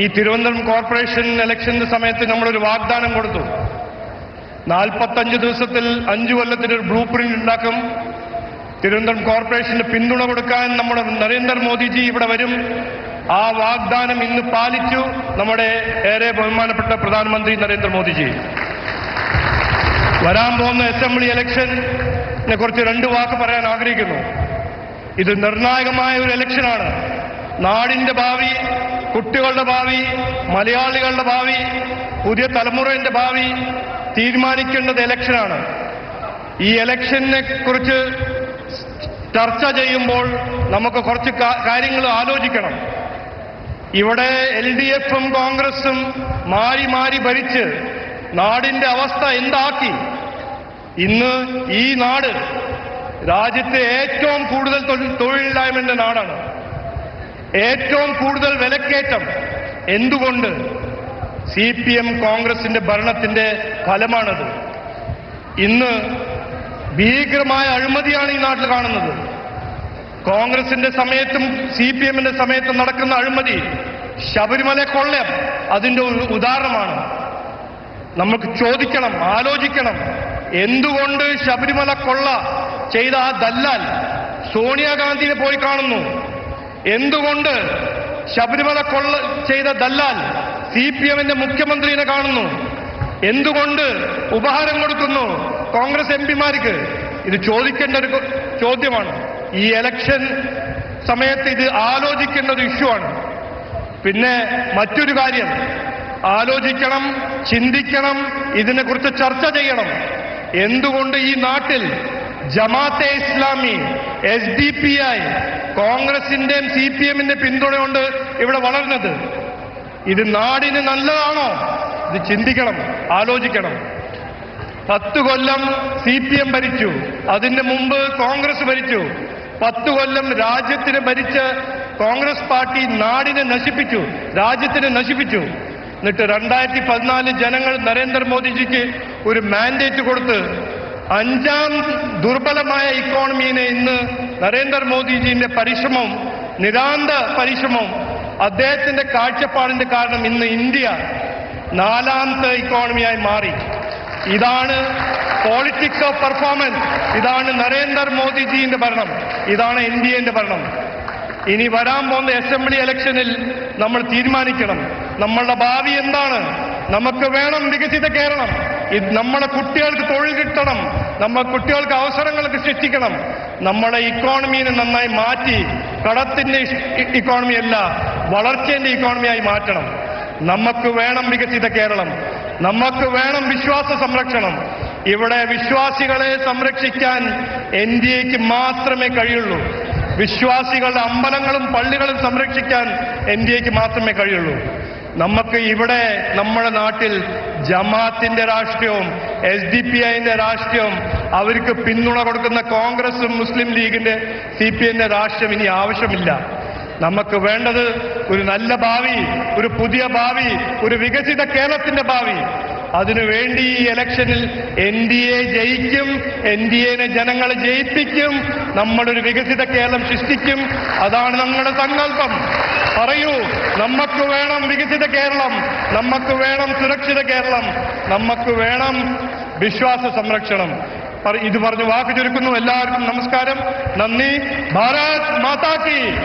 ഈ തിരുവനന്തപുരം കോർപ്പറേഷൻ ഇലക്ഷന്റെ സമയത്ത് നമ്മളൊരു വാഗ്ദാനം കൊടുത്തു. നാൽപ്പത്തഞ്ച് ദിവസത്തിൽ അഞ്ചു കൊല്ലത്തിന് ഒരു ബ്ലൂ പ്രിന്റ് ഉണ്ടാക്കും. തിരുവനന്തപുരം കോർപ്പറേഷന് പിന്തുണ കൊടുക്കാൻ നമ്മുടെ നരേന്ദ്രമോദിജി ഇവിടെ വരും. ആ വാഗ്ദാനം ഇന്ന് പാലിച്ചു നമ്മുടെ ഏറെ ബഹുമാനപ്പെട്ട പ്രധാനമന്ത്രി നരേന്ദ്രമോദിജി വരാൻ പോകുന്ന അസംബ്ലി ഇലക്ഷനെ കുറിച്ച് രണ്ട് വാക്ക് പറയാൻ ആഗ്രഹിക്കുന്നു. ഇത് നിർണായകമായ ഒരു ഇലക്ഷനാണ് നാടിന്റെ ഭാവി കുട്ടികളുടെ ഭാവി മലയാളികളുടെ ഭാവി പുതിയ തലമുറയുടെ ഭാവി തീരുമാനിക്കേണ്ടത് ഇലക്ഷനാണ് ഈ ഇലക്ഷനെ കുറിച്ച് ചർച്ച ചെയ്യുമ്പോൾ നമുക്ക് കുറച്ച് കാര്യങ്ങൾ ആലോചിക്കണം. ഇവിടെ എൽ ഡി എഫും കോൺഗ്രസും മാറി മാറി ഭരിച്ച് നാടിന്റെ അവസ്ഥ എന്താക്കി? ഇന്ന് ഈ നാട് രാജ്യത്തെ ഏറ്റവും കൂടുതൽ തൊഴിലില്ലായ്മന്റെ നാടാണ്. ഏറ്റവും കൂടുതൽ വിലക്കയറ്റം എന്തുകൊണ്ട് സി പി എം കോൺഗ്രസിന്റെ ഭരണത്തിന്റെ ഫലമാണത്? ഇന്ന് ഭീകരമായ അഴിമതിയാണ് ഈ നാട്ടിൽ കാണുന്നത്. കോൺഗ്രസിന്റെ സമയത്തും സി പി എമ്മിന്റെ സമയത്തും നടക്കുന്ന അഴിമതി ശബരിമല കൊള്ളയം അതിന്റെ ഒരു ഉദാഹരണമാണ്. നമുക്ക് ചോദിക്കണം ആലോചിക്കണം. എന്തുകൊണ്ട് ശബരിമല കൊള്ള ചെയ്ത ആ ദല്ലാൽ സോണിയാഗാന്ധിയെ പോയി കാണുന്നു? എന്തുകൊണ്ട് ശബരിമല കൊള്ള ചെയ്ത ദല്ലാൽ സി പി എമ്മിന്റെ മുഖ്യമന്ത്രിയെ കാണുന്നു? എന്തുകൊണ്ട് ഉപഹാരം കൊടുക്കുന്നു കോൺഗ്രസ് എം പിമാർക്ക്? ഇത് ചോദിക്കേണ്ട ഒരു ചോദ്യമാണ്. ഈ എലക്ഷൻ സമയത്ത് ഇത് ആലോചിക്കേണ്ട ഒരു ഇഷ്യൂ ആണ്. പിന്നെ മറ്റൊരു കാര്യം. ആലോചിക്കണം ചിന്തിക്കണം ഇതിനെക്കുറിച്ച് ചർച്ച ചെയ്യണം. എന്തുകൊണ്ട് ഈ നാട്ടിൽ Jamaat Islami S D P I കോൺഗ്രസിന്റെയും സി പി എമ്മിന്റെ പിന്തുണയുണ്ട് ഇവിടെ വളർന്നത് ഇത് നാടിന് നല്ലതാണോ? ഇത് ചിന്തിക്കണം ആലോചിക്കണം. പത്ത് കൊല്ലം സി പി എം ഭരിച്ചു അതിന് മുമ്പ് കോൺഗ്രസ് ഭരിച്ചു. പത്ത് കൊല്ലം രാജ്യത്തിന് ഭരിച്ച് കോൺഗ്രസ് പാർട്ടി നാടിനെ നശിപ്പിച്ചു രാജ്യത്തിനെ നശിപ്പിച്ചു. എന്നിട്ട് രണ്ടായിരത്തി പതിനാല് ജനങ്ങൾ നരേന്ദ്രമോദിജിക്ക് ഒരു മാൻഡേറ്റ് കൊടുത്ത് അഞ്ചാം ദുർബലമായ ഇക്കോണമിയെ ഇന്ന് നരേന്ദ്രമോദിജിന്റെ പരിശ്രമം നിരാന്ത പരിശ്രമം അദ്ദേഹത്തിന്റെ കാഴ്ചപ്പാടിന്റെ കാരണം ഇന്ന് ഇന്ത്യ നാലാമത്തെ ഇക്കോണമിയായി മാറി. ഇതാണ് പോളിറ്റിക്സ് ഓഫ് പെർഫോമൻസ് ഇതാണ് നരേന്ദ്രമോദിജിന്റെ ഭരണം. ഇതാണ് എന്റെ ഭരണം. ഇനി വരാൻ പോകുന്ന അസംബ്ലി ഇലക്ഷനിൽ നമ്മൾ തീരുമാനിക്കണം. നമ്മളുടെ ഭാവി എന്താണ്? നമുക്ക് വേണം വികസിത കേരളം. നമ്മുടെ കുട്ടികൾക്ക് തൊഴിൽ കിട്ടണം. നമ്മുടെ കുട്ടികൾക്ക് അവസരങ്ങൾക്ക് സൃഷ്ടിക്കണം. നമ്മുടെ ഇക്കോണമിനെ നന്നായി മാറ്റി കടത്തിന്റെ ഇക്കോണമി അല്ല വളർച്ചയുടെ ഇക്കോണമിയായി മാറ്റണം. നമുക്ക് വേണം വികസിത കേരളം. നമുക്ക് വേണം വിശ്വാസ സംരക്ഷണം. ഇവിടെ വിശ്വാസികളെ സംരക്ഷിക്കാൻ എൻ ഡി എക്ക് മാത്രമേ കഴിയുള്ളൂ. വിശ്വാസികളുടെ അമ്പലങ്ങളും പള്ളികളും സംരക്ഷിക്കാൻ എൻ ഡി എക്ക് മാത്രമേ കഴിയുള്ളൂ. നമുക്ക് ഇവിടെ നമ്മുടെ നാട്ടിൽ ജമാത്തിന്റെ രാഷ്ട്രീയവും എസ് ഡി പി ഐന്റെ രാഷ്ട്രീയവും അവർക്ക് പിന്തുണ കൊടുക്കുന്ന കോൺഗ്രസും മുസ്ലിം ലീഗിന്റെ സി പി എന്റെ രാഷ്ട്രീയം ഇനി ആവശ്യമില്ല. നമുക്ക് വേണ്ടത് ഒരു നല്ല ഭാവി ഒരു പുതിയ ഭാവി ഒരു വികസിത കേരളത്തിന്റെ ഭാവി. അതിനുവേണ്ടി ഈ ഇലക്ഷനിൽ എൻ ഡി എ ജയിക്കും എൻ ഡി എനെ ജനങ്ങൾ ജയിപ്പിക്കും നമ്മളൊരു വികസിത കേരളം സൃഷ്ടിക്കും. അതാണ് നമ്മുടെ സങ്കല്പം. പറയൂ നമുക്ക് വേണം വികസിത കേരളം നമുക്ക് വേണം സുരക്ഷിത കേരളം നമുക്ക് വേണം വിശ്വാസ സംരക്ഷണം. ഇത് പറഞ്ഞു വാക്ക് ചുരുക്കുന്നു. എല്ലാവർക്കും നമസ്കാരം. നന്ദി. ഭാരത് മാതാ കി.